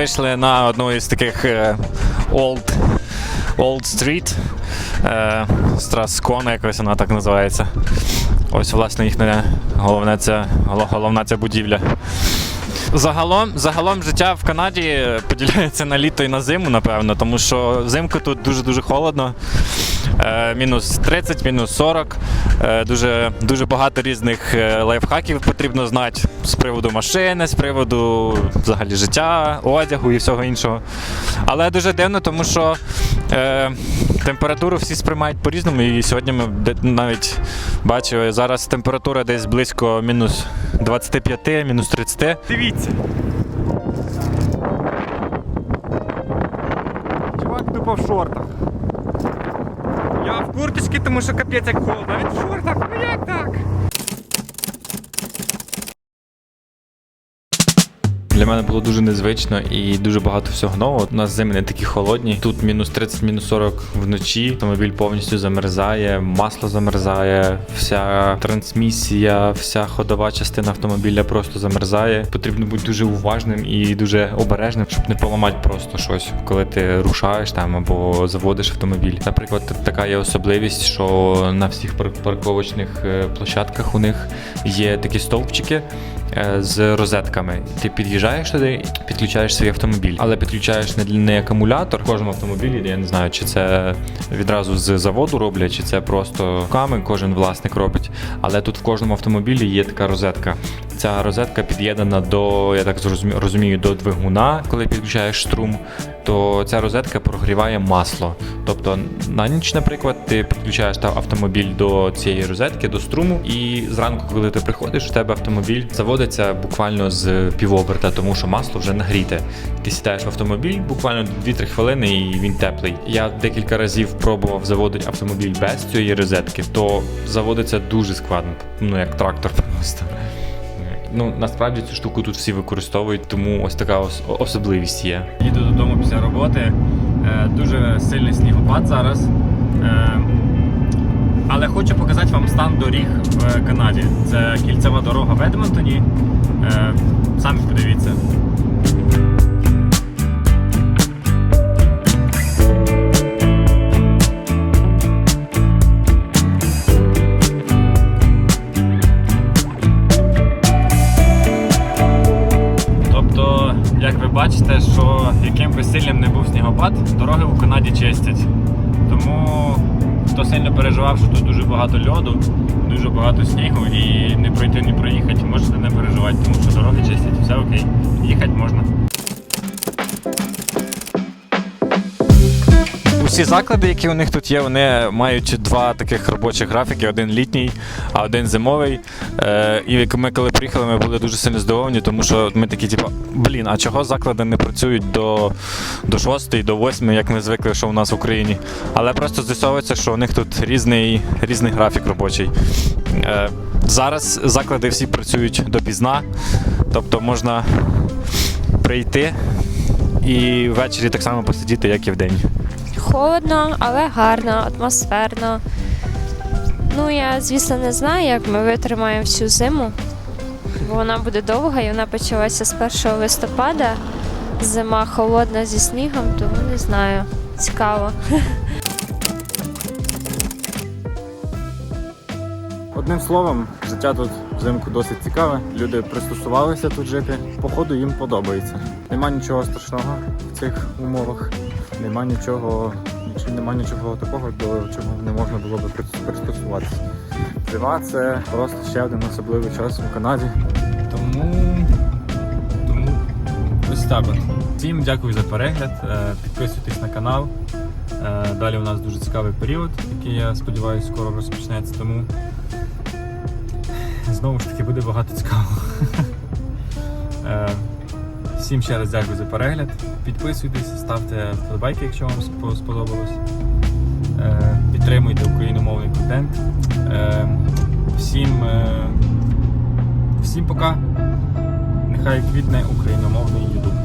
Вийшли на одну із таких е, old, old street. Е, Страскона, якось вона так називається. Ось, власне, їхня головна ця, головна ця будівля. Загалом, загалом життя в Канаді поділяється на літо і на зиму, напевно, тому що взимку тут дуже-дуже холодно. Е, мінус 30, мінус 40. Е, дуже, дуже багато різних е, лайфхаків потрібно знати з приводу машини, з приводу взагалі життя, одягу і всього іншого. Але дуже дивно, тому що е, температуру всі сприймають по-різному. І сьогодні ми навіть бачили, зараз температура десь близько мінус 25, мінус 30. Дивіться. Чувак тупо в шортах. Я в курточці, тому що капець як холодно. Він в шортах. Ну як так? Мене було дуже незвично і дуже багато всього нового. У нас зими не такі холодні. Тут мінус 30, мінус 40 вночі. Автомобіль повністю замерзає, масло замерзає, вся трансмісія, вся ходова частина автомобіля просто замерзає. Потрібно бути дуже уважним і дуже обережним, щоб не поламати просто щось, коли ти рушаєш там або заводиш автомобіль. Наприклад, така є особливість, що на всіх парковочних е, площадках у них є такі стовпчики е, з розетками. Ти під'їжджаєш туди, підключаєш свій автомобіль, але підключаєш не, не акумулятор. В кожному автомобілі, я не знаю, чи це відразу з заводу роблять, чи це просто руками кожен власник робить. Але тут в кожному автомобілі є така розетка. Ця розетка під'єднана до, я так розумію, до двигуна. Коли підключаєш струм, то ця розетка прогріває масло. Тобто на ніч, наприклад, ти підключаєш автомобіль до цієї розетки, до струму, і зранку, коли ти приходиш, у тебе автомобіль заводиться буквально з півоберта, тому що масло вже нагріте. Ти сідаєш в автомобіль буквально 2-3 хвилини, і він теплий. Я декілька разів пробував заводити автомобіль без цієї розетки, то заводиться дуже складно, ну як трактор просто. Ну, насправді цю штуку тут всі використовують, тому ось така ос- особливість є. Їду додому після роботи. Е, дуже сильний снігопад зараз. Але хочу показати вам стан доріг в Канаді. Це кільцева дорога в Едмонтоні. Е, самі подивіться. Тобто, як ви бачите, що яким би сильним не був снігопад, дороги у Канаді чистять. Тому хто сильно переживав, що тут дуже багато льоду, дуже багато снігу і не пройти, не проїхати, можете не переживати, тому що дороги чистять, все окей, їхати можна. Усі заклади, які у них тут є, вони мають два таких робочих графіки: один літній, а один зимовий. Е, і ми коли приїхали, ми були дуже сильно здивовані, тому що ми такі, типу, блін, а чого заклади не працюють до, до 6, до 8, як ми звикли, що у нас в Україні. Але просто з'ясовується, що у них тут різний, різний графік робочий. Е, зараз заклади всі працюють допізна, тобто можна прийти і ввечері так само посидіти, як і вдень. Холодно, але гарно, атмосферно. Ну, я, звісно, не знаю, як ми витримаємо всю зиму, бо вона буде довга і вона почалася з 1 листопада. Зима холодна зі снігом, тому не знаю. Цікаво. Одним словом, життя тут взимку досить цікаве. Люди пристосувалися тут жити. Походу їм подобається. Нема нічого страшного в цих умовах. Нема нічого, нема нічого такого, до чого не можна було би прис- пристосуватися. Зима це просто ще один особливий час у Канаді. Тому, тому ось так. Всім дякую за перегляд. Е, Підписуйтесь на канал. Е, Далі у нас дуже цікавий період, який я сподіваюся скоро розпочнеться. Тому знову ж таки буде багато цікавого. Всім ще раз дякую за перегляд. Підписуйтесь, ставте вподобайки, якщо вам сподобалось. Е, Підтримуйте україномовний контент. Е, Всім, е, всім пока. Нехай квітне україномовний YouTube.